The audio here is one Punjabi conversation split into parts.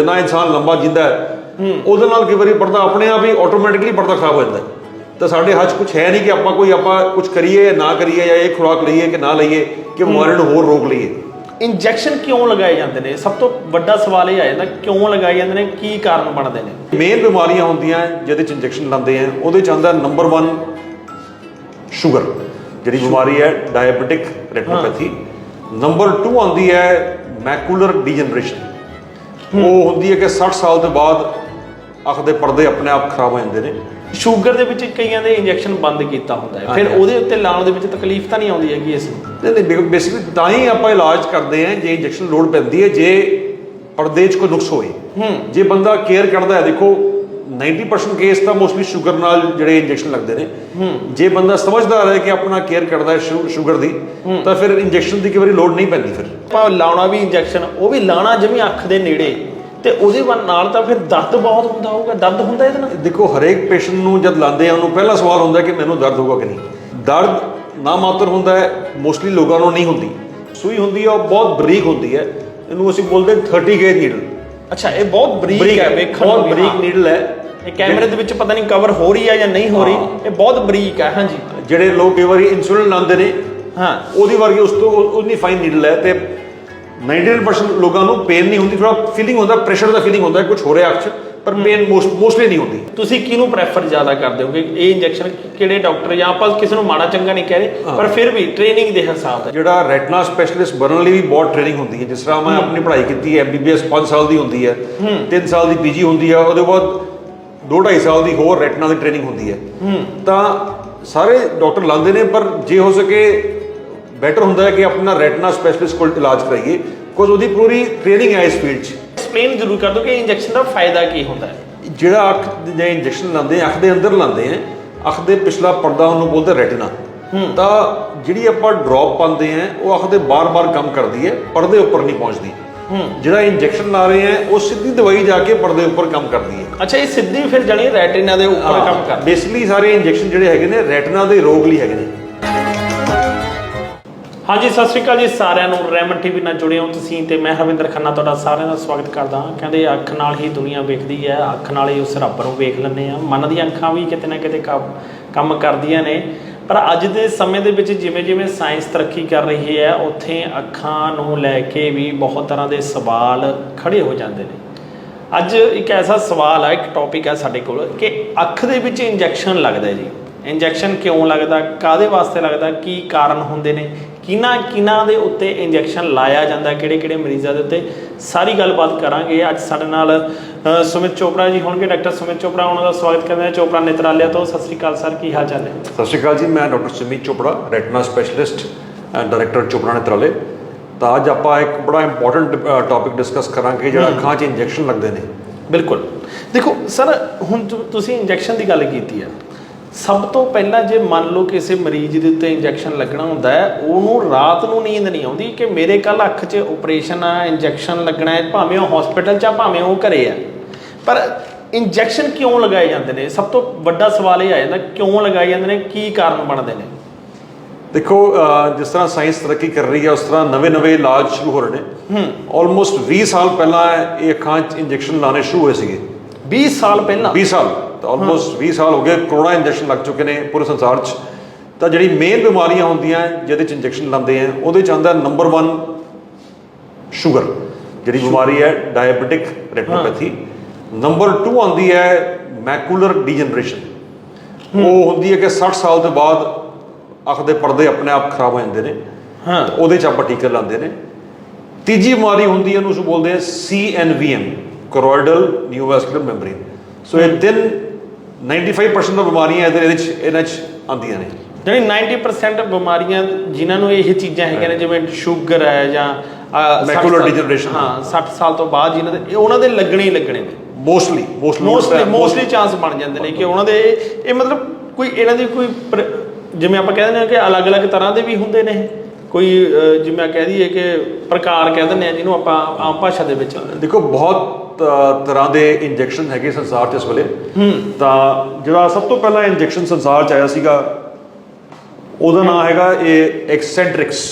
ਜਿੰਨਾ ਇਨਸਾਨ ਲੰਬਾ ਜਿੰਦਾ ਹੈ ਉਹਦੇ ਨਾਲ ਕਈ ਵਾਰੀ ਪਰਦਾ ਆਪਣੇ ਆਪ ਹੀ ਆਟੋਮੈਟਿਕਲੀ ਪਰਦਾ ਖਰਾਬ ਹੋ ਜਾਂਦਾ। ਤਾਂ ਸਾਡੇ ਹੱਥ ਕੁਝ ਹੈ ਨਹੀਂ ਕਿ ਆਪਾਂ ਕੋਈ ਆਪਾਂ ਕੁਝ ਕਰੀਏ ਨਾ ਕਰੀਏ ਜਾਂ ਇਹ ਖੁਰਾਕ ਲਈਏ ਕਿ ਨਾ ਲਈਏ ਕਿ ਬਿਮਾਰੀ ਨੂੰ ਹੋਰ ਰੋਕ ਲਈਏ। ਇੰਜੈਕਸ਼ਨ ਕਿਉਂ ਲਗਾਏ ਜਾਂਦੇ ਨੇ? ਸਭ ਤੋਂ ਵੱਡਾ ਸਵਾਲ ਇਹ ਆ ਜਾਂਦਾ ਕਿਉਂ ਲਗਾਏ ਜਾਂਦੇ ਨੇ? ਕੀ ਕਾਰਨ ਬਣਦੇ ਨੇ? ਮੇਨ ਬਿਮਾਰੀਆਂ ਹੁੰਦੀਆਂ ਜਿਹਦੇ ਚ ਇੰਜੈਕਸ਼ਨ ਲਾਉਂਦੇ ਆ ਉਹਦੇ ਚ ਆਉਂਦਾ ਨੰਬਰ 1 ਸ਼ੂਗਰ ਜਿਹੜੀ ਬਿਮਾਰੀ ਹੈ ਡਾਇਬੀਟਿਕ ਰੈਟੀਨੋਪੈਥੀ ਨੰਬਰ 2 ਆਉਂਦੀ ਹੈ ਮੈਕੂਲਰ ਡੀਜਨਰੇਸ਼ਨ ਉਹ ਹੁੰਦੀ ਹੈ ਕਿ 60 ਸਾਲ ਤੋਂ ਬਾਅਦ ਅੱਖ ਦੇ ਪਰਦੇ ਆਪਣੇ ਆਪ ਖਰਾਬ ਹੋ ਜਾਂਦੇ ਨੇ। ਸ਼ੂਗਰ ਦੇ ਵਿੱਚ ਕਈਆਂ ਦੇ ਇੰਜੈਕਸ਼ਨ ਬੰਦ ਕੀਤਾ ਹੁੰਦਾ ਹੈ। ਫਿਰ। ਉਹਦੇ ਉੱਤੇ ਲਾਉਣ ਦੇ ਵਿੱਚ ਤਕਲੀਫ ਤਾਂ ਨਹੀਂ ਆਉਂਦੀ ਹੈਗੀ ਇਸ ਨੂੰ? ਨਹੀਂ ਨਹੀਂ ਬੇਸਿਕਲੀ ਤਾਂ ਹੀ ਆਪਾਂ ਇਲਾਜ ਕਰਦੇ ਹਾਂ ਜੇ ਇੰਜੈਕਸ਼ਨ ਲੋੜ ਪੈਂਦੀ ਹੈ ਜੇ ਪਰਦੇ 'ਚ ਕੋਈ ਨੁਕਸ ਹੋਏ। ਜੇ ਬੰਦਾ ਕੇਅਰ ਕਰਦਾ ਹੈ ਦੇਖੋ 90% ਕੇਸ ਤਾਂ ਮੋਸਟਲੀ ਸ਼ੂਗਰ ਨਾਲ ਜਿਹੜੇ ਇੰਜੈਕਸ਼ਨ ਲੱਗਦੇ ਨੇ। ਜੇ ਬੰਦਾ ਸਮਝਦਾਰ ਹੈ ਕਿ ਆਪਣਾ ਕੇਅਰ ਕਰਦਾ ਹੈ ਸ਼ੂਗਰ ਦੀ ਤਾਂ ਫਿਰ ਇੰਜੈਕਸ਼ਨ ਦੀ ਕਈ ਵਾਰੀ ਲੋੜ ਨਹੀਂ ਪੈਂਦੀ ਫਿਰ। ਆਪਾਂ ਲਾਉਣਾ ਵੀ ਇੰਜੈਕਸ਼ਨ ਉਹ ਵੀ ਲਾਣਾ ਜਿਵੇਂ ਅੱਖ ਦੇ ਨੇੜੇ ਤੇ ਉਹਦੇ ਨਾਲ ਤਾਂ ਫਿਰ ਦਰਦ ਬਹੁਤ ਹੁੰਦਾ ਹੋਊਗਾ। ਦਰਦ ਹੁੰਦਾ ਇਹਦੇ ਨਾਲ? ਦੇਖੋ ਹਰੇਕ ਪੇਸ਼ੈਂਟ ਨੂੰ ਜਦ ਲਾਉਂਦੇ ਆ ਉਹਨੂੰ ਪਹਿਲਾ ਸਵਾਲ ਹੁੰਦਾ ਕਿ ਮੈਨੂੰ ਦਰਦ ਹੋਊਗਾ ਕਿ ਨਹੀਂ। ਦਰਦ ਨਾ ਮਾਤਰ ਹੁੰਦਾ ਹੈ ਮੋਸਟਲੀ ਲੋਕਾਂ ਨੂੰ ਨਹੀਂ ਹੁੰਦੀ। ਸੂਈ ਹੁੰਦੀ ਹੈ ਉਹ ਬਹੁਤ ਬਰੀਕ ਹੁੰਦੀ ਹੈ। ਇਹਨੂੰ ਅਸੀਂ ਬੋਲਦੇ 30 ਗੇਜ ਨੀਡਲ ਅੱਛਾ ਇਹ ਬਹੁਤ ਬਰੀਕ ਹੈ ਵੇਖਣ ਨੂੰ ਬਹੁਤ ਬਰੀਕ। ਨੀਡਲ ਹੈ। ਇਹ ਕੈਮਰੇ ਦੇ ਵਿੱਚ ਪਤਾ ਨਹੀਂ ਕਵਰ ਹੋ ਰਹੀ ਹੈ ਜਾਂ ਨਹੀਂ ਹੋ ਰਹੀ ਇਹ ਬਹੁਤ ਬਰੀਕ ਹੈ ਹਾਂਜੀ। ਜਿਹੜੇ ਲੋਕ ਕਈ ਵਾਰੀ ਇਨਸੂਲਿਨ ਲਾਉਂਦੇ ਨੇ ਹਾਂ। ਉਹਦੀ ਵਰਗੀ ਉਸ ਤੋਂ ਉਨੀ ਫਾਈਨ ਨੀਡਲ ਹੈ ਤੇ 99% ਲੋਕਾਂ ਨੂੰ ਪੇਨ ਨਹੀਂ ਹੁੰਦੀ ਥੋੜਾ ਫੀਲਿੰਗ ਹੁੰਦਾ ਪ੍ਰੈਸ਼ਰ ਦਾ ਫੀਲਿੰਗ ਹੁੰਦਾ ਕੁਝ ਹੋ ਰਿਹਾ ਅੱਖ 'ਚ ਪਰ ਪੇਨ ਮੋਸਟਲੀ ਨਹੀਂ ਹੁੰਦੀ। ਤੁਸੀਂ ਕਿਹਨੂੰ ਪ੍ਰੈਫਰ ਜ਼ਿਆਦਾ ਕਰਦੇ ਹੋਗੇ? ਇਹ ਇੰਜੈਕਸ਼ਨ ਕਿਹੜੇ ਡਾਕਟਰ ਜਾਂ ਆਪਾਂ ਕਿਸੇ ਨੂੰ ਮਾੜਾ ਚੰਗਾ ਨਹੀਂ ਕਹਿ ਰਹੇ ਪਰ ਫਿਰ ਵੀ ਟ੍ਰੇਨਿੰਗ ਦੇ ਹਿਸਾਬ ਨਾਲ। ਜਿਹੜਾ ਰੈਟਨਾ ਸਪੈਸ਼ਲਿਸਟ ਬਣਨ ਲਈ ਵੀ ਬਹੁਤ ਟ੍ਰੇਨਿੰਗ ਹੁੰਦੀ ਹੈ ਜਿਸ ਤਰ੍ਹਾਂ ਮੈਂ ਆਪਣੀ ਪੜ੍ਹਾਈ ਕੀਤੀ ਹੈ ਐਮਬੀਬੀਐਸ 5 ਸਾਲ ਦੀ ਹੁੰਦੀ ਹੈ 3 ਸਾਲ ਦੀ ਪੀਜੀ ਹੁੰਦੀ ਹੈ ਉਹਦੇ ਬਾਅਦ 2.5 ਸਾਲ ਦੀ ਹੋਰ ਰੈਟਨਾ ਦੀ ਟ੍ਰੇਨਿੰਗ ਹੁੰਦੀ ਹੈ। ਤਾਂ ਸਾਰੇ ਡਾਕਟਰ ਲਾਉਂਦੇ ਨੇ ਪਰ ਜੇ ਹੋ ਸਕੇ ਬੈਟਰ ਹੁੰਦਾ ਹੈ ਕਿ ਆਪਣਾ ਰੈਟਨਾ ਸਪੈਸ਼ਲਿਸਟ ਕੋਲ ਇਲਾਜ ਕਰਾਈਏ। ਕੁਝ ਉਹਦੀ ਪੂਰੀ ਟ੍ਰੇਨਿੰਗ ਹੈ ਇਸ ਫੀਲਡ 'ਚ। ਐਕਸਪਲੇਨ ਜ਼ਰੂਰ ਕਰ ਦਿਓ ਕਿ ਇੰਜੈਕਸ਼ਨ ਦਾ ਫਾਇਦਾ ਕੀ ਹੁੰਦਾ ਹੈ। ਜਿਹੜਾ ਅੱਖ ਦੇ ਇੰਜੈਕਸ਼ਨ ਲਾਉਂਦੇ ਅੱਖ ਦੇ ਅੰਦਰ ਲਾਉਂਦੇ ਆ ਅੱਖ ਦੇ ਪਿਛਲਾ ਪਰਦਾ ਉਹਨੂੰ ਬੋਲਦੇ ਰੈਟਿਨਾ। ਤਾਂ ਜਿਹੜੀ ਆਪਾਂ ਡ੍ਰੌਪ ਪਾਉਂਦੇ ਆ ਉਹ ਅੱਖ ਦੇ ਬਾਰ-ਬਾਰ ਕੰਮ ਕਰਦੀ ਹੈ ਪਰਦੇ ਉੱਪਰ ਨਹੀਂ ਪਹੁੰਚਦੀ। ਜਿਹੜਾ ਇੰਜੈਕਸ਼ਨ ਲਾ ਰਹੇ ਆ ਉਹ ਸਿੱਧੀ ਦਵਾਈ ਜਾ ਕੇ ਪਰਦੇ ਉੱਪਰ ਕੰਮ ਕਰਦੀ ਹੈ। ਅੱਛਾ ਇਹ ਸਿੱਧੀ ਫਿਰ ਜਾਣੀ ਰੈਟਿਨਾ ਦੇ ਉੱਪਰ ਕੰਮ ਕਰਦੀ ਬੇਸਿਕਲੀ ਸਾਰੇ ਇੰਜੈਕਸ਼ਨ ਜਿਹੜੇ ਹੈਗੇ ਨੇ ਰੈਟਿਨਾ ਦੇ ਰੋਗ ਲਈ ਹੈਗੇ ਨੇ। ਹਾਂਜੀ ਸਤਿ ਸ਼੍ਰੀ ਅਕਾਲ ਜੀ ਸਾਰਿਆਂ ਨੂੰ। ਰੈਮਨ ਟੀਵੀ ਨਾਲ ਜੁੜੇ ਹੋ ਤੁਸੀਂ ਤੇ ਮੈਂ ਹਰਵਿੰਦਰ ਖੰਨਾ ਤੁਹਾਡਾ ਸਾਰਿਆਂ ਦਾ ਸਵਾਗਤ ਕਰਦਾ ਹਾਂ। ਕਹਿੰਦੇ ਅੱਖ ਨਾਲ ਹੀ ਦੁਨੀਆ ਵੇਖਦੀ ਹੈ ਅੱਖ ਨਾਲ ਹੀ ਉਸ ਰੱਬ ਨੂੰ ਵੇਖ ਲੈਂਦੇ ਆ ਮਨ ਦੀਆਂ ਅੱਖਾਂ ਵੀ ਕਿਤੇ ਨਾ ਕਿਤੇ ਕੰਮ ਕਰਦੀਆਂ ਨੇ। ਪਰ ਅੱਜ ਦੇ ਸਮੇਂ ਦੇ ਵਿੱਚ ਜਿਵੇਂ ਜਿਵੇਂ ਸਾਇੰਸ ਤਰੱਕੀ ਕਰ ਰਹੀ ਹੈ, ਉੱਥੇ ਅੱਖਾਂ ਨੂੰ ਲੈ ਕੇ ਵੀ ਬਹੁਤ ਤਰ੍ਹਾਂ ਦੇ ਸਵਾਲ ਖੜੇ ਹੋ ਜਾਂਦੇ ਨੇ। ਅੱਜ ਇੱਕ ਐਸਾ ਸਵਾਲ ਹੈ ਇੱਕ ਟੌਪਿਕ ਹੈ ਸਾਡੇ ਕੋਲ ਕਿ ਅੱਖ ਦੇ ਵਿੱਚ ਇੰਜੈਕਸ਼ਨ ਲੱਗਦਾ ਜੀ। ਇੰਜੈਕਸ਼ਨ ਕਿਉਂ ਲੱਗਦਾ ਕਾਦੇ ਵਾਸਤੇ ਲੱਗਦਾ, ਕੀ ਕਾਰਨ ਹੁੰਦੇ ਨੇ ਕਿਹਨਾਂ ਕਿਹਨਾਂ ਦੇ ਉੱਤੇ ਇੰਜੈਕਸ਼ਨ ਲਾਇਆ ਜਾਂਦਾ ਕਿਹੜੇ ਕਿਹੜੇ ਮਰੀਜ਼ਾਂ ਦੇ ਉੱਤੇ? ਸਾਰੀ ਗੱਲਬਾਤ ਕਰਾਂਗੇ। ਅੱਜ ਸਾਡੇ ਨਾਲ ਸੁਮਿਤ ਚੋਪੜਾ ਜੀ ਹੋਣਗੇ। ਡਾਕਟਰ ਸੁਮਿਤ ਚੋਪੜਾ ਉਹਨਾਂ ਦਾ ਸਵਾਗਤ ਕਰਦੇ ਹਾਂ। ਚੋਪੜਾ ਨੇਤਰਾਲਿਆ ਤੋਂ। ਸਤਿ ਸ੍ਰੀ ਅਕਾਲ ਸਰ ਕੀ ਹਾਲ ਚਾਲ ਹੈ ਸਤਿ ਸ਼੍ਰੀ ਅਕਾਲ ਜੀ। ਮੈਂ doctor Sumeet Chopra retina specialist and director Chopra Netralaya ਤਾਂ ਅੱਜ ਆਪਾਂ ਇੱਕ ਬੜਾ ਇੰਪੋਰਟੈਂਟ ਟੌਪਿਕ ਡਿਸਕਸ ਕਰਾਂਗੇ ਜਿਹੜਾ ਅੱਖਾਂ 'ਚ ਇੰਜੈਕਸ਼ਨ ਲੱਗਦੇ ਨੇ। ਬਿਲਕੁਲ। ਦੇਖੋ ਸਰ ਹੁਣ ਤੁਸੀਂ ਇੰਜੈਕਸ਼ਨ ਦੀ ਗੱਲ ਕੀਤੀ ਹੈ ਸਭ ਤੋਂ ਪਹਿਲਾਂ ਜੇ ਮੰਨ ਲਓ ਕਿਸੇ ਮਰੀਜ਼ ਦੇ ਉੱਤੇ ਇੰਜੈਕਸ਼ਨ ਲੱਗਣਾ ਹੁੰਦਾ ਹੈ ਉਹਨੂੰ ਰਾਤ ਨੂੰ ਨੀਂਦ ਨਹੀਂ ਆਉਂਦੀ ਕਿ ਮੇਰੇ ਕੱਲ ਅੱਖ 'ਚ ਆਪਰੇਸ਼ਨ ਆ ਇੰਜੈਕਸ਼ਨ ਲੱਗਣਾ ਹੈ ਭਾਵੇਂ ਉਹ ਹਸਪੀਟਲ 'ਚ ਆ ਭਾਵੇਂ ਉਹ ਘਰੇ ਆ। ਪਰ ਇੰਜੈਕਸ਼ਨ ਕਿਉਂ ਲਗਾਏ ਜਾਂਦੇ ਨੇ? ਸਭ ਤੋਂ ਵੱਡਾ ਸਵਾਲ ਇਹ ਆ ਜਾਂਦਾ ਕਿਉਂ ਲਗਾਏ ਜਾਂਦੇ ਨੇ? ਕੀ ਕਾਰਨ ਬਣਦੇ ਨੇ? ਦੇਖੋ ਜਿਸ ਤਰ੍ਹਾਂ ਸਾਇੰਸ ਤਰੱਕੀ ਕਰ ਰਹੀ ਹੈ ਉਸ ਤਰ੍ਹਾਂ ਨਵੇਂ-ਨਵੇਂ ਇਲਾਜ ਸ਼ੁਰੂ ਹੋ ਰਹੇ ਨੇ। ਆਲਮੋਸਟ 20 ਸਾਲ ਪਹਿਲਾਂ ਇਹ ਅੱਖਾਂ 'ਚ ਇੰਜੈਕਸ਼ਨ ਲਾਣੇ ਸ਼ੁਰੂ ਹੋਏ ਸੀਗੇ। 20 ਸਾਲ ਪਹਿਲਾਂ? 20 ਸਾਲ। ਤਾਂ ਆਲਮੋਸਟ 20 ਸਾਲ ਹੋ ਗਏ ਕਰੋਨਾ ਇੰਜੈਕਸ਼ਨ ਲੱਗ ਚੁੱਕੇ ਨੇ ਪੂਰੇ ਸੰਸਾਰ 'ਚ। ਤਾਂ ਜਿਹੜੀ ਮੇਨ ਬਿਮਾਰੀਆਂ ਹੁੰਦੀਆਂ ਜਿਹਦੇ 'ਚ ਇੰਜੈਕਸ਼ਨ ਲਾਉਂਦੇ ਆ ਉਹਦੇ 'ਚ ਆਉਂਦਾ ਨੰਬਰ 1 ਸ਼ੂਗਰ ਜਿਹੜੀ ਬਿਮਾਰੀ ਹੈ ਡਾਇਬੀਟਿਕ ਰੈਟੀਨੋਪੈਥੀ ਨੰਬਰ 2 ਆਉਂਦੀ ਹੈ ਮੈਕੂਲਰ ਡੀਜਨਰੇਸ਼ਨ ਉਹ ਹੁੰਦੀ ਹੈ ਕਿ 60 ਸਾਲ ਤੋਂ ਬਾਅਦ ਅੱਖ ਦੇ ਪਰਦੇ ਆਪਣੇ ਆਪ ਖਰਾਬ ਹੋ ਜਾਂਦੇ ਨੇ। ਹਾਂ। ਉਹਦੇ 'ਚ ਆਪਾਂ ਟੀਕੇ ਲਾਉਂਦੇ ਨੇ। ਤੀਜੀ ਬਿਮਾਰੀ ਹੁੰਦੀ ਹੈ ਉਹਨੂੰ ਬੋਲਦੇ ਆ CNVM ਕਰੋਇਡਲ ਨਿਊਵਾਸਕੂਲਰ ਮੈਮਬ੍ਰੇਨ ਸੋ ਇਹ ਤਿੰਨ 95% ਦਾ ਬਿਮਾਰੀਆਂ ਇਹਦੇ ਇਹਦੇ 'ਚ ਇਹਨਾਂ 'ਚ ਆਉਂਦੀਆਂ ਨੇ। ਜਿਹੜੀ 90% ਬਿਮਾਰੀਆਂ ਜਿਨ੍ਹਾਂ ਨੂੰ ਇਹ ਚੀਜ਼ਾਂ ਹੈਗੀਆਂ ਨੇ ਜਿਵੇਂ ਸ਼ੂਗਰ ਹੈ ਜਾਂ ਅਹ, 60 Macular ਸਾਲ- degeneration। ਹਾਂ 60 ਸਾਲ ਤੋਂ ਬਾਅਦ ਜਿਨ੍ਹਾਂ ਦੇ ਉਹਨਾਂ ਦੇ ਲੱਗਣੇ ਹੀ ਲੱਗਣੇ ਨੇ। ਮੋਸਟਲੀ ਮੋਸਟਲੀ ਮੋਸਟਲੀ ਚਾਂਸ ਬਣ ਜਾਂਦੇ ਨੇ ਕਿ ਉਹਨਾਂ ਦੇ ਇਹ ਮਤਲਬ ਕੋਈ ਇਹਨਾਂ ਦੀ ਕੋਈ ਜਿਵੇਂ ਆਪਾਂ ਕਹਿੰਦੇ ਨੇ ਕਿ ਅਲੱਗ-ਅਲੱਗ ਤਰ੍ਹਾਂ ਦੇ ਵੀ ਹੁੰਦੇ ਨੇ। ਕੋਈ ਜਿਵੇਂ ਕਹਿ ਦਈਏ ਕਿ ਪ੍ਰਕਾਰ ਕਹਿ ਦਿੰਦੇ ਆ ਜਿਹਨੂੰ ਆਪਾਂ ਆਮ ਭਾਸ਼ਾ ਦੇ ਵਿੱਚ। ਦੇਖੋ ਬਹੁਤ ਤਰ੍ਹਾਂ ਦੇ ਇੰਜੈਕਸ਼ਨ ਹੈਗੇ ਸੰਸਾਰ 'ਚ ਇਸ ਵੇਲੇ। ਤਾਂ ਜਿਹੜਾ ਸਭ ਤੋਂ ਪਹਿਲਾਂ ਇੰਜੈਕਸ਼ਨ ਸੰਸਾਰ 'ਚ ਆਇਆ ਸੀਗਾ ਉਹਦਾ ਨਾਮ ਹੈਗਾ ਇਹ ਐਕਸੈਂਟ੍ਰਿਕਸ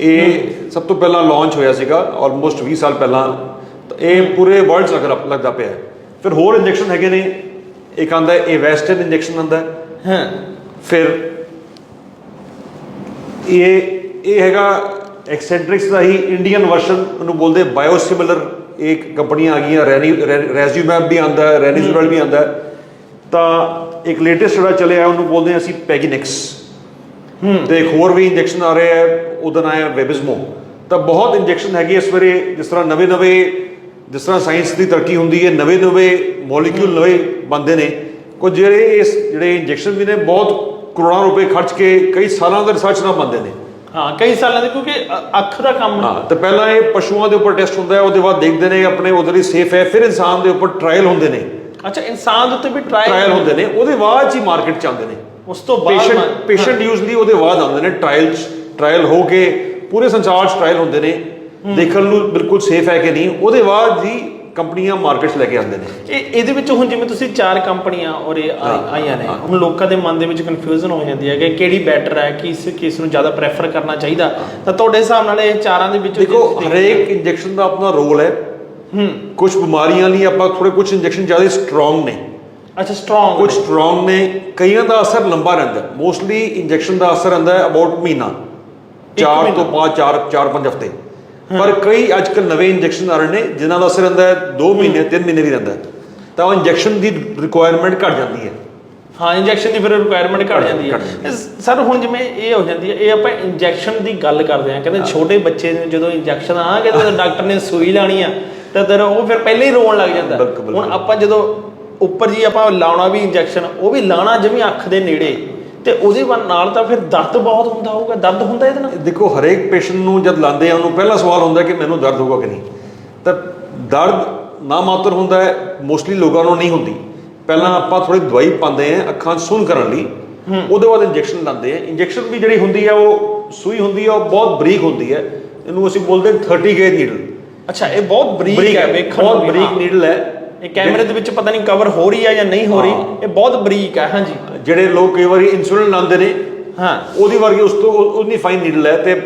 ਇਹ ਸਭ ਤੋਂ ਪਹਿਲਾਂ ਲਾਂਚ ਹੋਇਆ ਸੀਗਾ ਆਲਮੋਸਟ 20 ਸਾਲ ਪਹਿਲਾਂ। ਇਹ ਪੂਰੇ ਵਰਲਡ 'ਚ ਲੱਗ ਲੱਗਦਾ ਪਿਆ। ਫਿਰ ਹੋਰ ਇੰਜੈਕਸ਼ਨ ਹੈਗੇ ਨੇ। ਇੱਕ ਆਂਦਾ ਇਹ ਵੈਸਟਰਨ ਇੰਜੈਕਸ਼ਨ ਆਂਦਾ। ਹੈ ਹਾਂ। ਫਿਰ ਇਹ ਇਹ ਹੈਗਾ ਐਕਸੈਂਟ੍ਰਿਕਸ ਦਾ ਹੀ ਇੰਡੀਅਨ ਵਰਸ਼ਨ ਉਹਨੂੰ ਬੋਲਦੇ ਬਾਇਓਸਿਮਿਲਰ ਇੱਕ ਕੰਪਨੀਆਂ ਆ ਗਈਆਂ ਰੈਨੀ ਰੈਜ਼ਿਊਮੈਬ ਵੀ ਆਂਦਾ ਹੈ ਰੈਨੀਜ਼ੋਰਲ ਵੀ ਆਂਦਾ ਹੈ। ਤਾਂ ਇੱਕ ਲੇਟੈਸਟ ਜਿਹੜਾ ਚੱਲਿਆ ਉਹਨੂੰ ਬੋਲਦੇ ਅਸੀਂ ਪੈਗਿਨਿਕਸ ਹੂੰ। ਤੇ ਇੱਕ ਹੋਰ ਵੀ ਇੰਜੈਕਸ਼ਨ ਆ ਰਹੇ ਹੈ ਉਹਦਾ ਨਾਮ ਹੈ ਵੈਬਿਜ਼ਮੋ ਤਾਂ ਬਹੁਤ ਇੰਜੈਕਸ਼ਨ ਹੈਗੇ ਇਸ ਵੇਲੇ ਜਿਸ ਤਰ੍ਹਾਂ ਨਵੇਂ ਨਵੇਂ ਜਿਸ ਤਰ੍ਹਾਂ ਸਾਇੰਸ ਦੀ ਤਰੱਕੀ ਹੁੰਦੀ ਹੈ ਨਵੇਂ ਨਵੇਂ ਮੋਲੀਕਿਊਲ ਨਵੇਂ ਬਣਦੇ ਨੇ। ਕੁਝ ਜਿਹੜੇ ਇਸ ਜਿਹੜੇ ਇੰਜੈਕਸ਼ਨ ਵੀ ਨੇ ਬਹੁਤ ਕਰੋੜਾਂ ਰੁਪਏ ਖਰਚ ਕੇ ਕਈ ਸਾਲਾਂ ਦਾ ਰਿਸਰਚ ਨਾਲ ਬਣਦੇ ਨੇ। ਹਾਂ ਕਈ ਸਾਲਾਂ ਦੇ ਕਿਉਂਕਿ ਅ- ਅੱਖ ਦਾ ਕੰਮ ਹਾਂ ਤੇ ਪਹਿਲਾਂ ਇਹ ਪਸ਼ੂਆਂ ਦੇ ਉੱਪਰ ਟੈਸਟ ਹੁੰਦਾ ਹੈ ਉਹਦੇ ਬਾਅਦ ਦੇਖਦੇ ਨੇ ਆਪਣੇ ਉਹਦੇ ਲਈ ਸੇਫ ਹੈ ਫਿਰ ਇਨਸਾਨ ਦੇ ਉੱਪਰ ਟ੍ਰਾਇਲ ਹੁੰਦੇ ਨੇ। ਅੱਛਾ ਇਨਸਾਨ ਦੇ ਉੱਤੇ ਵੀ ਟ੍ਰਾਇਲ ਟਰਾਇਲ ਹੁੰਦੇ ਨੇ? ਉਹਦੇ ਬਾਅਦ 'ਚ ਹੀ ਮਾਰਕੀਟ 'ਚ ਆਉਂਦੇ ਨੇ। ਉਸ ਤੋਂ ਬਾਅਦ ਪੇਸ਼ੈਂਟ ਮੈਂ- ਪੇਸ਼ੈਂਟ ਯੂਜ਼ਲੀ ਉਹਦੇ ਬਾਅਦ ਆਉਂਦੇ ਨੇ ਟ੍ਰਾਇਲ ਟ੍ਰਾਇਲ ਹੋ ਕੇ ਪੂਰੇ ਸੰਸਾਰ 'ਚ ਟ੍ਰਾਇਲ ਹੁੰਦੇ ਨੇ। ਦੇਖਣ ਨੂੰ ਬਿਲਕੁਲ ਸੇਫ ਹੈ ਕਿ ਨਹੀਂ ਉਹਦੇ ਬਾਅਦ ਹੀ ਕੰਪਨੀਆਂ ਮਾਰਕੀਟ 'ਚ ਲੈ ਕੇ ਆਉਂਦੇ ਨੇ। ਇਹ ਇਹਦੇ ਵਿੱਚ ਹੁਣ ਜਿਵੇਂ ਤੁਸੀਂ ਚਾਰ ਕੰਪਨੀਆਂ ਔਰ ਇਹ ਆਈ- ਆਈਆਂ ਨੇ। ਹੁਣ ਲੋਕਾਂ ਦੇ ਮਨ ਦੇ ਵਿੱਚ ਕਨਫਿਊਜ਼ਨ ਹੋ ਜਾਂਦੀ ਹੈ ਕਿ ਕਿਹੜੀ ਬੈਟਰ ਹੈ ਕਿਸ ਕਿਸ ਨੂੰ ਜ਼ਿਆਦਾ ਪ੍ਰੈਫਰ ਕਰਨਾ ਚਾਹੀਦਾ। ਤਾਂ ਤੁਹਾਡੇ ਹਿਸਾਬ ਨਾਲ ਇਹ ਚਾਰਾਂ ਦੇ ਵਿੱਚੋਂ ਦੇਖੋ ਜੇ ਹਰੇਕ ਇੰਜੈਕਸ਼ਨ ਦਾ ਆਪਣਾ ਰੋਲ ਹੈ। ਹੂੰ। ਕੁਝ ਬਿਮਾਰੀਆਂ ਲਈ ਆਪਾਂ ਥੋੜੇ ਕੁਝ ਇੰਜੈਕਸ਼ਨ ਜ਼ਿਆਦਾ ਸਟਰੋਂਗ ਨੇ। ਅੱਛਾ ਸਟਰੋਂਗ ਕੁਝ ਸਟਰੋਂਗ ਨੇ। ਕਈਆਂ ਦਾ ਅਸਰ ਲੰਬਾ ਰਹਿੰਦਾ। ਮੋਸਟਲੀ ਇੰਜੈਕਸ਼ਨ ਦਾ ਅਸਰ ਰਹਿੰਦਾ ਹੈ ਅਬਾਊਟ ਮਹੀਨਾ। ਇੱਕ 4 ਮਹੀਨਾ। ਤੋਂ 5 4 4 5 ਹਫ਼ਤੇ। ਪਰ ਕਈ ਅੱਜਕੱਲ ਨਵੇਂ ਇੰਜੈਕਸ਼ਨ ਆ ਰਹੇ ਨੇ ਜਿਨ੍ਹਾਂ ਦਾ ਅਸਰ ਰਹਿੰਦਾ ਹੈ 2 ਮਹੀਨੇ 3 ਮਹੀਨੇ ਵੀ ਰਹਿੰਦਾ ਹੈ। ਤਾਂ ਉਹ ਇੰਜੈਕਸ਼ਨ ਦੀ ਰਿਕੁਆਇਰਮੈਂਟ ਘਟ ਜਾਂਦੀ ਹੈ। ਹਾਂ ਇੰਜੈਕਸ਼ਨ ਦੀ ਫਿਰ ਰਿਕੁਆਇਰਮੈਂਟ ਘਟ ਜਾਂਦੀ ਹੈ। ਸਰ ਹੁਣ ਜਿਵੇਂ ਇਹ ਹੋ ਜਾਂਦੀ ਹੈ ਇਹ ਆਪਾਂ ਇੰਜੈਕਸ਼ਨ ਦੀ ਗੱਲ ਕਰਦੇ ਹਾਂ। ਕਹਿੰਦੇ ਛੋਟੇ ਬੱਚੇ ਨੂੰ ਜਦੋਂ ਇੰਜੈਕਸ਼ਨ ਆ ਕੇ ਜਦੋਂ ਡਾਕਟਰ ਨੇ ਸੂਈ ਲਾਣੀ ਆ ਤਾਂ ਦਰ ਉਹ ਫਿਰ ਪਹਿਲੇ ਹੀ ਰੋਣ ਲੱਗ ਜਾਂਦਾ। ਹੁਣ ਆਪਾਂ ਜਦੋਂ ਉੱਪਰ ਜੀ ਆਪਾਂ ਲਾਉਣਾ ਵੀ ਇੰਜੈਕਸ਼ਨ ਉਹ ਵੀ ਲਾਣਾ ਜਿਵੇਂ ਅੱਖ ਦੇ ਨੇੜੇ। ਤੇ ਉਹਦੇ ਵੱਲ ਨਾਲ ਤਾਂ ਫਿਰ ਦਰਦ ਬਹੁਤ ਹੁੰਦਾ ਹੋਊਗਾ ਦਰਦ ਹੁੰਦਾ ਇਹਦੇ ਨਾਲ? ਦੇਖੋ ਹਰੇਕ ਪੇਸ਼ੈਂਟ ਨੂੰ ਜਦ ਲਾਉਂਦੇ ਆ ਉਹਨੂੰ ਪਹਿਲਾ ਸਵਾਲ ਹੁੰਦਾ ਕਿ ਮੈਨੂੰ ਦਰਦ ਹੋਊਗਾ ਕਿ ਨਹੀਂ? ਤਾਂ ਦਰਦ ਨਾ ਮਾਤਰ ਹੁੰਦਾ ਹੈ ਮੋਸਟਲੀ ਲੋਕਾਂ ਨੂੰ ਨਹੀਂ ਹੁੰਦੀ। ਪਹਿਲਾਂ ਆਪਾਂ ਥੋੜੀ ਦਵਾਈ ਪਾਉਂਦੇ ਆ ਅੱਖਾਂ 'ਚ ਸੁੰਨ ਕਰਨ ਲਈ। ਉਹਦੇ ਬਾਅਦ ਇੰਜੈਕਸ਼ਨ ਲਾਉਂਦੇ ਆ ਇੰਜੈਕਸ਼ਨ ਵੀ ਜਿਹੜੀ ਹੁੰਦੀ ਹੈ ਉਹ ਸੂਈ ਹੁੰਦੀ ਹੈ ਉਹ ਬਹੁਤ ਬਰੀਕ ਹੁੰਦੀ ਹੈ ਇਹਨੂੰ ਅਸੀਂ ਬੋਲਦੇ ਹਾਂ 30 ਗੇਜ ਨੀਡਲ ਅੱਛਾ ਇਹ ਬਹੁਤ ਬਰੀਕ ਹੈ ਵੇਖਣ ਨੂੰ ਬਹੁਤ ਬਰੀਕ। ਨੀਡਲ ਹੈ। ਇਹ ਕੈਮਰੇ ਦੇ ਵਿੱਚ ਪਤਾ ਨਹੀਂ ਕਵਰ ਹੋ ਰਹੀ ਹੈ ਜਾਂ ਨਹੀਂ ਹੋ ਰਹੀ। ਇਹ ਬਹੁਤ ਬਰੀਕ ਹੈ ਹਾਂਜੀ। ਜਿਹੜੇ ਲੋਕ ਕਈ ਵਾਰੀ ਇਨਸੂਲਿਨ ਲਾਉਂਦੇ ਨੇ ਹਾਂ। ਉਹਦੀ ਵਰਗੀ ਉਸ ਤੋਂ ਉਹ- ਉਨੀ ਫਾਈਨ ਨੀਡਲ ਹੈ ਤੇ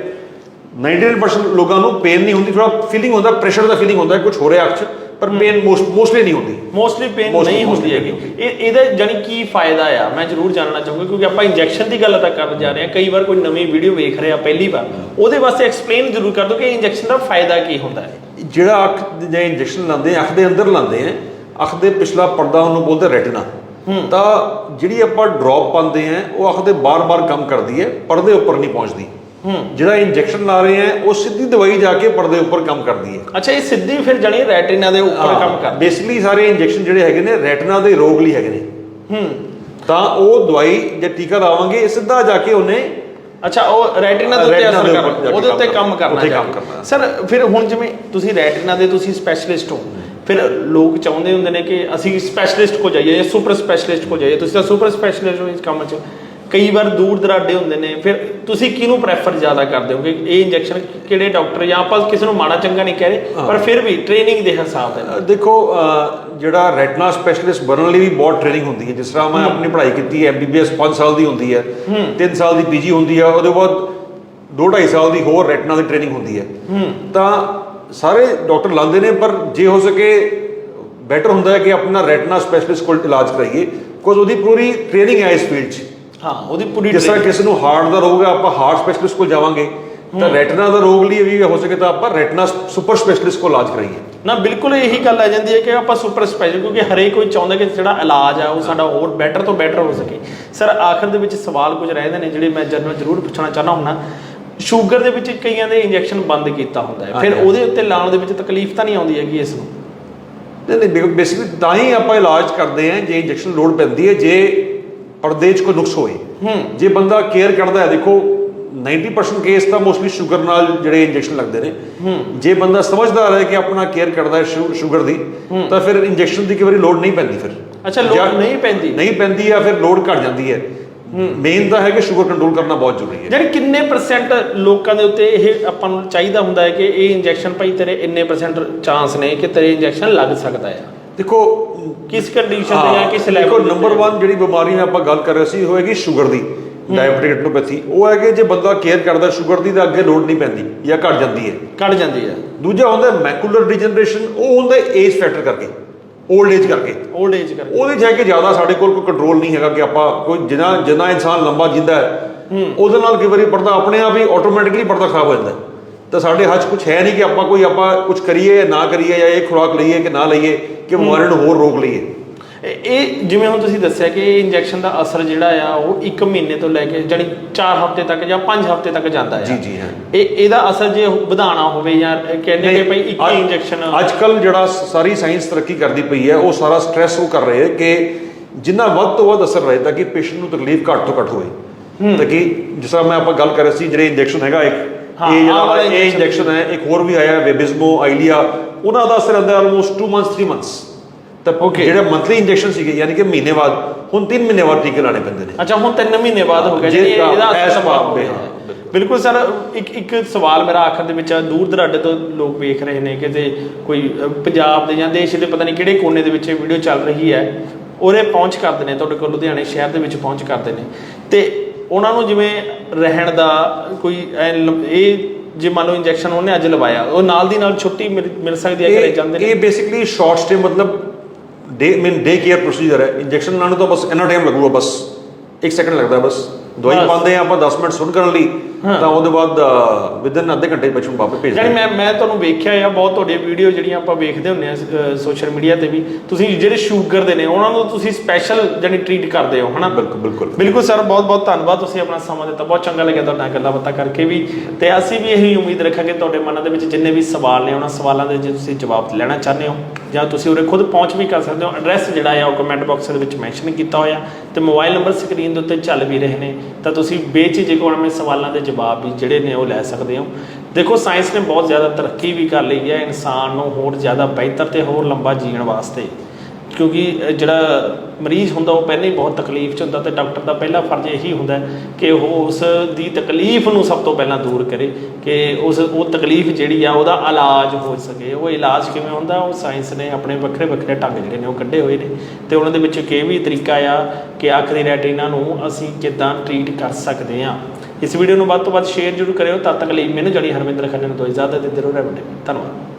99% ਲੋਕਾਂ ਨੂੰ ਪੇਨ ਨਹੀਂ ਹੁੰਦੀ ਥੋੜਾ ਫੀਲਿੰਗ ਹੁੰਦਾ ਪ੍ਰੈਸ਼ਰ ਦਾ ਫੀਲਿੰਗ ਹੁੰਦਾ ਕੁਝ ਹੋ ਰਿਹਾ ਅੱਖ 'ਚ। ਪਰ ਪੇਨ ਮੋਸਟਲੀ ਨਹੀਂ ਹੁੰਦੀ। ਮੋਸਟਲੀ ਪੇਨ ਨਹੀਂ ਹੁੰਦੀ ਹੈਗੀ। ਇਹ ਇਹਦਾ ਜਾਨੀ ਕੀ ਫਾਇਦਾ ਆ? ਮੈਂ ਜ਼ਰੂਰ ਜਾਣਨਾ ਚਾਹੂੰਗਾ ਕਿਉਂਕਿ ਆਪਾਂ ਇੰਜੈਕਸ਼ਨ ਦੀ ਗੱਲ ਤਾਂ ਕਰਨ ਜਾ ਰਹੇ ਹਾਂ। ਕਈ ਵਾਰ ਕੋਈ ਨਵੀਂ ਵੀਡੀਓ ਵੇਖ ਰਿਹਾ ਪਹਿਲੀ ਵਾਰ। ਉਹਦੇ ਵਾਸਤੇ ਐਕਸਪਲੇਨ ਜ਼ਰੂਰ ਕਰ ਦਿਓ ਕਿ ਇੰਜੈਕਸ਼ਨ ਦਾ ਫਾਇਦਾ ਕੀ ਹੁੰਦਾ ਹੈ। ਜਿਹੜਾ ਅੱਖ ਦੇ ਇੰਜੈਕਸ਼ਨ ਲਾਉਂਦੇ ਆ ਅੱਖ ਦੇ ਅੰਦਰ ਲਾਉਂਦੇ ਆ ਅੱਖ ਦੇ ਪਿਛਲਾ ਪਰਦਾ ਉਹਨੂੰ ਬੋਲਦੇ ਰੈਟਿਨਾ ਤਾਂ ਜਿਹੜੀ ਆਪਾਂ ਡ੍ਰੌਪ ਪਾਉਂਦੇ ਆ ਉਹ ਅੱਖ ਦੇ ਬਾਰ-ਬਾਰ ਕੰਮ ਕਰਦੀ ਹੈ ਪਰਦੇ ਉੱਪਰ ਨਹੀਂ ਪਹੁੰਚਦੀ। ਜਿਹੜਾ ਇੰਜੈਕਸ਼ਨ ਲਾ ਰਹੇ ਆ ਉਹ ਸਿੱਧੀ ਦਵਾਈ ਜਾ ਕੇ ਪਰਦੇ ਉੱਪਰ ਕੰਮ ਕਰਦੀ ਹੈ। ਅੱਛਾ ਇਹ ਸਿੱਧੀ ਫਿਰ ਜਾਨੀ ਰੈਟਿਨਾ ਦੇ ਉੱਪਰ ਕੰਮ ਕਰਦੀ ਬੇਸਿਕਲੀ ਸਾਰੇ ਇੰਜੈਕਸ਼ਨ ਜਿਹੜੇ ਹੈਗੇ ਨੇ ਰੈਟਿਨਾ ਦੇ ਰੋਗ ਲਈ ਹੈਗੇ ਨੇ। ਹੂੰ। ਤਾਂ ਉਹ ਦਵਾਈ ਜੇ ਟੀਕਾ ਲਾਵਾਂਗੇ ਇਹ ਸਿੱਧਾ ਜਾ ਕੇ ਉਹਨੇ ਅੱਛਾ ਉਹ ਰੈਟਿਨਾ ਦੇ ਉੱਤੇ ਅਸਰ ਕਰਨਾ ਉਹਦੇ ਉੱਤੇ ਕੰਮ ਕਰਨਾ। ਕਰਨਾ। ਸਰ ਫਿਰ ਹੁਣ ਜਿਵੇਂ ਤੁਸੀਂ ਰੈਟਿਨਾ ਦੇ ਤੁਸੀਂ ਸਪੈਸ਼ਲਿਸਟ ਹੋ ਫਿਰ ਲੋਕ ਚਾਹੁੰਦੇ ਹੁੰਦੇ ਨੇ ਕਿ ਅਸੀਂ ਸਪੈਸ਼ਲਿਸਟ ਕੋ ਜਾਈਏ ਜਾਂ ਸੁਪਰ ਸਪੈਸ਼ਲਿਸਟ ਕੋ ਜਾਈਏ। ਤੁਸੀਂ ਤਾਂ ਸੁਪਰ ਸਪੈਸ਼ਲਿਸਟ ਹੋ ਇਸ ਕੰਮ 'ਚ। ਕਈ ਵਾਰ ਦੂਰ ਦਰਾਡੇ ਹੁੰਦੇ ਨੇ ਫਿਰ ਤੁਸੀਂ ਕਿਹਨੂੰ ਪ੍ਰੈਫਰ ਜ਼ਿਆਦਾ ਕਰਦੇ ਹੋ ਕਿ ਇਹ ਇੰਜੈਕਸ਼ਨ ਕਿਹੜੇ ਡਾਕਟਰ ਜਾਂ ਆਪਾਂ ਕਿਸੇ ਨੂੰ ਮਾੜਾ ਚੰਗਾ ਨਹੀਂ ਕਹਿ ਰਹੇ ਪਰ ਫਿਰ ਵੀ ਟ੍ਰੇਨਿੰਗ ਦੇ ਹਿਸਾਬ ਦੇ ਨਾਲ। ਦੇਖੋ ਜਿਹੜਾ ਰੈਟਨਾ ਸਪੈਸ਼ਲਿਸਟ ਬਣਨ ਲਈ ਵੀ ਬਹੁਤ ਟ੍ਰੇਨਿੰਗ ਹੁੰਦੀ ਹੈ। ਜਿਸ ਤਰ੍ਹਾਂ ਮੈਂ ਆਪਣੀ ਪੜ੍ਹਾਈ ਕੀਤੀ ਹੈ ਐਮਬੀਬੀਐਸ 5 ਸਾਲ ਦੀ ਹੁੰਦੀ ਹੈ। 3 ਸਾਲ ਦੀ ਪੀਜੀ ਹੁੰਦੀ ਹੈ ਉਹਦੇ ਬਾਅਦ 2.5 ਸਾਲ ਦੀ ਹੋਰ ਰੈਟਨਾ ਦੀ ਟ੍ਰੇਨਿੰਗ ਹੁੰਦੀ ਹੈ। ਤਾਂ ਸਾਰੇ ਡਾਕਟਰ ਲਾਉਂਦੇ ਨੇ ਪਰ ਜੇ ਹੋ ਸਕੇ ਬੈਟਰ ਹੁੰਦਾ ਹੈ ਕਿ ਆਪਣਾ ਰੈਟਨਾ ਸਪੈਸ਼ਲਿਸਟ ਕੋਲ ਇਲਾਜ ਕਰਾਈਏ ਕੁਝ ਉਹਦੀ ਪੂਰੀ ਟ੍ਰੇਨਿੰਗ ਹੈ ਇਸ ਫੀਲਡ 'ਚ। ਹਾਂ ਉਹਦੀ ਪੂਰੀ ਜਿਸ ਤਰ੍ਹਾਂ ਕਿਸੇ ਨੂੰ ਹਾਰਟ ਦਾ ਰੋਗ ਹੈ ਆਪਾਂ ਹਾਰਟ ਸਪੈਸ਼ਲਿਸਟ ਕੋਲ ਜਾਵਾਂਗੇ ਤਾਂ ਰੈਟਨਾ ਦਾ ਰੋਗ ਲਈ ਵੀ ਹੋ ਸਕੇ ਤਾਂ ਆਪਾਂ ਰੈਟਨਾ ਸੁਪਰ ਸਪੈਸ਼ਲਿਸਟ ਕੋਲ ਇਲਾਜ ਕਰਾਈਏ। ਨਾ ਬਿਲਕੁਲ ਇਹੀ ਗੱਲ ਆ ਜਾਂਦੀ ਹੈ ਕਿ ਆਪਾਂ ਸੁਪਰ ਸਪੈਸ਼ਲ ਕਿਉਂਕਿ ਹਰੇਕ ਕੋਈ ਚਾਹੁੰਦਾ ਕਿ ਜਿਹੜਾ ਇਲਾਜ ਆ ਉਹ ਸਾਡਾ ਹੋਰ ਬੈਟਰ ਤੋਂ ਬੈਟਰ ਹੋ ਸਕੇ। ਸਰ ਆਖਰ ਦੇ ਵਿੱਚ ਸਵਾਲ ਕੁਝ ਰਹਿੰਦੇ ਨੇ ਜਿਹੜੇ ਮੈਂ ਜਨਰਲ ਜ਼ਰੂਰ ਪੁੱਛਣਾ ਚਾਹਨਾ ਹੁੰਨਾ ਸ਼ੂਗਰ ਦੇ ਵਿੱਚ ਕਈਆਂ ਦੇ ਇੰਜੈਕਸ਼ਨ ਬੰਦ ਕੀਤਾ ਹੁੰਦਾ ਹੈ। ਫਿਰ। ਉਹਦੇ ਉੱਤੇ ਲਾਉਣ ਦੇ ਵਿੱਚ ਤਕਲੀਫ ਤਾਂ ਨਹੀਂ ਆਉਂਦੀ ਹੈਗੀ ਇਸ ਨੂੰ? ਨਹੀਂ ਨਹੀਂ ਬੇਸਿਕਲੀ ਤਾਂ ਹੀ ਆਪਾਂ ਇਲਾਜ ਕਰਦੇ ਹਾਂ ਜੇ ਇੰਜੈਕਸ਼ਨ ਲੋੜ ਪੈਂਦੀ ਹੈ ਜੇ ਪਰਦੇ 'ਚ ਕੋਈ ਨੁਕਸ ਹੋਏ। ਹੂੰ। ਜੇ ਬੰਦਾ ਕੇਅਰ ਕਰਦਾ ਹੈ ਦੇਖੋ 90% ਕੇਸ ਤਾਂ ਮੋਸਟਲੀ ਸ਼ੂਗਰ ਨਾਲ ਜਿਹੜੇ ਇੰਜੈਕਸ਼ਨ ਲੱਗਦੇ ਨੇ। ਹੂੰ। ਜੇ ਬੰਦਾ ਸਮਝਦਾਰ ਹੈ ਕਿ ਆਪਣਾ ਕੇਅਰ ਕਰਦਾ ਹੈ ਸ਼ੂਗਰ ਦੀ ਤਾਂ ਫਿਰ ਇੰਜੈਕਸ਼ਨ ਦੀ ਕਈ ਵਾਰੀ ਲੋੜ ਨਹੀਂ ਪੈਂਦੀ ਫਿਰ। ਅੱਛਾ ਜਾਂ- ਨਹੀਂ ਪੈਂਦੀ। ਨਹੀਂ ਪੈਂਦੀ ਜਾਂ ਫਿਰ ਲੋੜ ਘਟ ਜਾਂਦੀ ਹੈ। ਮੇਨ ਤਾਂ ਹੈ ਕਿ ਸ਼ੂਗਰ ਕੰਟਰੋਲ ਕਰਨਾ ਬਹੁਤ ਜ਼ਰੂਰੀ ਹੈ। ਜਾਨੀ ਕਿੰਨੇ ਪਰਸੈਂਟ ਲੋਕਾਂ ਦੇ ਉੱਤੇ ਇਹ ਆਪਾਂ ਨੂੰ ਚਾਹੀਦਾ ਹੁੰਦਾ ਹੈ ਕਿ ਇਹ ਇੰਜੈਕਸ਼ਨ ਭਾਈ ਤੇਰੇ ਇੰਨੇ ਪਰਸੈਂਟ ਚਾਂਸ ਨੇ ਕਿ ਤੇਰੇ ਇੰਜੈਕਸ਼ਨ ਲੱਗ ਸਕਦਾ ਹੈ? ਦੇਖੋ ਕਿਸ ਕੰਡੀਸ਼ਨ ਤੇ ਜਾਂ ਕਿਸ ਦੇਖੋ ਲੈਵਲ ਨੰਬਰ 1 ਜਿਹੜੀ ਬਿਮਾਰੀ ਆਪਾਂ ਗੱਲ ਕਰ ਰਹੇ ਸੀ ਹੋਏਗੀ ਸ਼ੂਗਰ ਦੀ ਡਾਇਬੀਟਿਕ ਰੈਟੀਨੋਪੈਥੀ ਉਹ ਹੈ ਕਿ ਜੇ ਬੰਦਾ ਕੇਅਰ ਕਰਦਾ ਸ਼ੂਗਰ ਦੀ ਤਾਂ ਅੱਗੇ ਲੋਡ ਨਹੀਂ ਪੈਂਦੀ ਜਾਂ ਘਟ ਜਾਂਦੀ ਹੈ। ਕੱਢ ਜਾਂਦੀ ਹੈ। ਦੂਜਾ ਹੁੰਦਾ ਮੈਕੂਲਰ ਡੀਜਨਰੇਸ਼ਨ ਉਹ ਹੁੰਦਾ ਏਜ ਫੈਕਟਰ ਕਰਕੇ 올ਡ ਏਜ ਕਰਕੇ। 올ਡ ਏਜ ਕਰਕੇ। ਉਹਦੇ ਹੈ ਕਿ ਜ਼ਿਆਦਾ ਸਾਡੇ ਕੋਲ ਕੋਈ ਕੰਟਰੋਲ ਨਹੀਂ ਹੈਗਾ ਕਿ ਆਪਾਂ ਕੋਈ ਜਿੰਨਾ ਜਿੰਨਾ ਇਨਸਾਨ ਲੰਬਾ ਜਿੰਦਾ ਹੈ ਉਹਦੇ ਨਾਲ ਕਈ ਵਾਰੀ ਪਰਦਾ ਆਪਣੇ ਆਪ ਹੀ ਆਟੋਮੈਟਿਕਲੀ ਪਰਦਾ ਖਰਾਬ ਹੋ ਜਾਂਦਾ ਹੈ। ਤਾਂ ਸਾਡੇ ਹੱਥ ਕੁਝ ਹੈ ਨਹੀਂ ਕਿ ਆਪਾਂ ਕੋਈ ਆਪਾਂ ਕੁਝ ਕਰੀਏ ਜਾਂ ਨਾ ਕਰੀਏ ਜਾਂ ਇਹ ਖੁਰਾਕ ਲਈਏ ਕਿ ਨਾ ਲਈਏ ਕਿ ਬਿਮਾਰੀ ਨੂੰ ਹੋਰ ਰੋਕ ਲਈਏ। ਇਹ- ਜਿਵੇਂ ਹੁਣ ਤੁਸੀਂ ਦੱਸਿਆ ਕਿ ਇਹ ਇੰਜੈਕਸ਼ਨ ਦਾ ਅਸਰ ਜਿਹੜਾ ਆ ਉਹ 1 ਮਹੀਨੇ ਤੋਂ ਲੈ ਕੇ ਜਾਨੀ 4 ਹਫ਼ਤੇ ਤੱਕ ਜਾਂ 5 ਹਫ਼ਤੇ ਤੱਕ ਜਾਂਦਾ ਹੈ ਜੀ, ਜੀ, ਹਾਂ। ਇਹ ਇਹਦਾ ਅਸਰ ਜੇ ਵਧਾਉਣਾ ਹੋਵੇ ਜਾਂ ਕਹਿੰਦੇ ਕਿ ਭਈ ਇੱਕ ਹੀ ਇੰਜੈਕਸ਼ਨ ਅੱਜ ਕੱਲ ਜਿਹੜਾ ਸਾਰੀ ਸਾਇੰਸ ਤਰੱਕੀ ਕਰਦੀ ਪਈ ਹੈ ਉਹ ਸਾਰਾ ਸਟ੍ਰੈਸ ਉਹ ਕਰ ਰਹੇ ਹੈ ਕਿ ਜਿੰਨਾ ਵੱਧ ਤੋਂ ਵੱਧ ਅਸਰ ਰਹੇ ਤਾਂ ਕਿ ਪੇਸ਼ੈਂਟ ਨੂੰ ਤਕਲੀਫ ਘੱਟ ਤੋਂ ਘੱਟ ਹੋਵੇ ਤਾਂ ਕਿ ਜਿਸ ਤਰ੍ਹਾਂ ਮੈਂ ਆਪਾਂ ਗੱਲ ਕਰ ਰਹੇ ਸੀ ਜਿਹੜੇ ਇੰਜੈਕਸ਼ਨ ਹੈਗਾ ਇੱਕ ਇਹ ਜਿਹੜਾ ਇਹ ਇੰਜੈਕਸ਼ਨ ਹੈ ਇੱਕ ਹੋਰ ਵੀ ਆਇਆ ਵੇਬਿਜ਼ਮੋ ਆਈਲੀਆ ਉਹਨਾਂ ਦਾ ਅਸਰ ਹੁੰਦਾ ਆਲਮੋਸਟ 2 ਮੰਥਸ 3 ਮੰਥਸ ਤਾਂ Okay. ਜਿਹੜੇ ਮੰਥਲੀ ਇੰਜੈਕਸ਼ਨ ਸੀਗੇ ਯਾਨੀ ਕਿ ਮਹੀਨੇ ਬਾਅਦ ਹੁਣ 3 ਮਹੀਨੇ ਬਾਅਦ ਟੀਕੇ ਲਾਣੇ ਪੈਂਦੇ ਨੇ। ਅੱਛਾ ਹੁਣ 3 ਮਹੀਨੇ ਬਾਅਦ ਹੋ ਗਿਆ ਜੇ ਇਹਦਾ ਅਸਰ ਬਾਤ ਹੋ ਤੇ, ਗਿਆ। ਹਾਂ, ਬਿਲਕੁਲ। ਸਰ ਇੱਕ ਇੱਕ ਸਵਾਲ ਮੇਰਾ ਆਖਰ ਦੇ ਵਿੱਚ ਆ, ਦੂਰ ਦਰਾਡੇ ਤੋਂ ਲੋਕ ਵੇਖ ਰਹੇ ਨੇ ਕਿਤੇ ਕੋਈ ਪੰਜਾਬ ਦੇ ਜਾਂ ਦੇਸ਼ ਦੇ ਪਤਾ ਨਹੀਂ ਕਿਹੜੇ ਕੋਨੇ ਦੇ ਵਿੱਚ ਇਹ ਵੀਡੀਓ ਚੱਲ ਰਹੀ ਹੈ। ਉਹਦੇ ਪਹੁੰਚ ਕਰਦੇ ਨੇ ਤੁਹਾਡੇ ਕੋਲ ਲੁਧਿਆਣੇ ਸ਼ਹਿਰ ਦੇ ਵਿੱਚ ਪਹੁੰਚ ਕਰਦੇ ਨੇ। ਤੇ ਉਹਨਾਂ ਨੂੰ ਜਿਵੇਂ ਰਹਿਣ ਦਾ ਕੋਈ ਇਹ ਜੇ ਮੰਨ ਲਓ ਇੰਜੈਕਸ਼ਨ ਉਹਨੇ ਅੱਜ ਲਵਾਇਆ ਉਹ ਨਾਲ ਦੀ ਨਾਲ ਛੁੱਟੀ ਮਿਲ ਸਕਦੀ ਹੈ ਘਰੇ ਜਾਂਦੇ ਇਹ ਨੇ ਇਹ ਬੇਸਿਕਲੀ ਸ਼ਾਰਟ ਸਟੇ ਮਤਲਬ day mean day care procedure ਹੈ ਇੰਜੈਕਸ਼ਨ ਲਾਉਣ ਤੋਂ ਬਸ ਇੰਨਾ ਟਾਈਮ ਲੱਗੂਗਾ ਬਸ 1 ਸੈਕਿੰਡ ਲੱਗਦਾ ਬਸ ਦਵਾਈ। ਪਾਉਂਦੇ ਆ ਆਪਾਂ 10 ਮਿੰਟ ਸੁਣ ਕਰਨ ਲਈ। ਤਾਂ ਉਹਦੇ ਬਾਅਦ ਵਿਦਨ ਅੱਧੇ ਘੰਟੇ ਵਿੱਚ ਵਾਪਸ ਭੇਜ ਜਾਨੀ ਮੈਂ ਮੈਂ ਤੁਹਾਨੂੰ ਵੇਖਿਆ ਆ ਬਹੁਤ ਤੁਹਾਡੀਆਂ ਵੀਡੀਓ ਜਿਹੜੀਆਂ ਆਪਾਂ ਵੇਖਦੇ ਹੁੰਦੇ ਆ ਸੋਸ਼ਲ ਮੀਡੀਆ ਤੇ ਵੀ। ਤੁਸੀਂ ਜਿਹੜੇ ਸ਼ੂਗਰ ਦੇ ਨੇ ਉਹਨਾਂ ਨੂੰ ਤੁਸੀਂ ਸਪੈਸ਼ਲ ਜਾਨੀ ਟ੍ਰੀਟ ਕਰਦੇ ਹੋ ਹਨਾ? ਬਿਲਕੁਲ ਬਿਲਕੁਲ। ਬਿਲਕੁਲ ਸਰ ਬਹੁਤ ਬਹੁਤ ਧੰਨਵਾਦ ਤੁਸੀਂ ਆਪਣਾ ਸਮਾਂ ਦਿੱਤਾ। ਬਹੁਤ ਚੰਗਾ ਲੱਗਿਆ ਤੁਹਾਡੇ ਨਾਲ ਗੱਲਾਂ ਬਾਤਾਂ ਕਰਕੇ ਵੀ। ਤੇ ਅਸੀਂ ਵੀ ਇਹੀ ਉਮੀਦ ਰੱਖਾਂਗੇ ਤੁਹਾਡੇ ਮਨਾਂ ਦੇ ਵਿੱਚ ਜਿੰਨੇ ਵੀ ਸਵਾਲ ਨੇ ਉਹਨਾਂ ਸਵਾਲਾਂ ਦੇ ਜੇ ਤੁਸੀਂ ਜਵਾਬ ਲੈਣਾ ਚਾਹੁੰਦੇ ਹੋ। ਜਾਂ ਤੁਸੀਂ ਉਰੇ ਖੁਦ ਪਹੁੰਚ ਵੀ ਕਰ ਸਕਦੇ ਹੋ। ਐਡਰੈਸ ਜਿਹੜਾ ਆ ਉਹ ਕਮੈਂਟ ਬਾਕਸ ਦੇ ਵਿੱਚ ਮੈਂਸ਼ਨ ਕੀਤਾ ਹੋਇਆ। ਤੇ ਮੋਬਾਈਲ ਨੰਬਰ ਸਕਰੀਨ ਦੇ ਉੱਤੇ ਚੱਲ ਵੀ ਰਹੇ ਨੇ। ਤਾਂ ਤੁਸੀਂ ਬੇਝਿਜਕ ਆਪਣੇ ਸਵਾਲਾਂ ਦੇ ਜਵਾਬ ਵੀ ਜਿਹੜੇ ਨੇ ਉਹ ਲੈ ਸਕਦੇ ਹੋ। ਦੇਖੋ ਸਾਇੰਸ ਨੇ ਬਹੁਤ ਜ਼ਿਆਦਾ ਤਰੱਕੀ ਵੀ ਕਰ ਲਈ ਹੈ। ਇਨਸਾਨ ਨੂੰ ਹੋਰ ਜ਼ਿਆਦਾ ਬਿਹਤਰ ਤੇ ਹੋਰ ਲੰਬਾ ਜੀਣ ਵਾਸਤੇ। ਕਿਉਂਕਿ ਜਿਹੜਾ ਮਰੀਜ਼ ਹੁੰਦਾ, ਉਹ ਪਹਿਲਾਂ ਹੀ ਬਹੁਤ ਤਕਲੀਫ 'ਚ ਹੁੰਦਾ ਤੇ ਡਾਕਟਰ ਦਾ ਪਹਿਲਾ ਫਰਜ਼ ਇਹੀ ਹੁੰਦਾ ਕਿ ਉਹ ਉਸ ਦੀ ਤਕਲੀਫ ਨੂੰ ਸਭ ਤੋਂ ਪਹਿਲਾਂ ਦੂਰ ਕਰੇ ਕਿ ਉਸ, ਉਹ ਤਕਲੀਫ ਜਿਹੜੀ ਆ, ਉਹਦਾ ਇਲਾਜ ਹੋ ਸਕੇ। ਉਹ ਇਲਾਜ ਕਿਵੇਂ ਹੁੰਦਾ? ਉਹ ਸਾਇੰਸ ਨੇ ਆਪਣੇ ਵੱਖਰੇ ਵੱਖਰੇ ਢੰਗ ਜਿਹੜੇ ਨੇ ਉਹ ਕੱਢੇ ਹੋਏ ਨੇ। ਤੇ ਉਹਨਾਂ ਦੇ ਵਿੱਚ ਇੱਕ ਇਹ ਵੀ ਤਰੀਕਾ ਆ ਕਿ ਆਖਰੀ ਰੈਟੀਨਾ ਨੂੰ ਅਸੀਂ ਕਿੱਦਾਂ ਟ੍ਰੀਟ ਕਰ ਸਕਦੇ ਹਾਂ। ਇਸ ਵੀਡੀਓ ਨੂੰ ਵੱਧ ਤੋਂ ਵੱਧ ਸ਼ੇਅਰ ਜ਼ਰੂਰ ਕਰਿਓ, ਤਦ ਤੱਕ ਲਈ ਮੈਨੂੰ ਜੜੀ ਹਰਵਿੰਦਰ ਖੰਨੇ ਨੂੰ ਦੋ ਇਜਾਜ਼ਤ ਦਿੰਦੇ ਰਹੋ ਰੈਵਟੇ ਧੰਨਵਾਦ।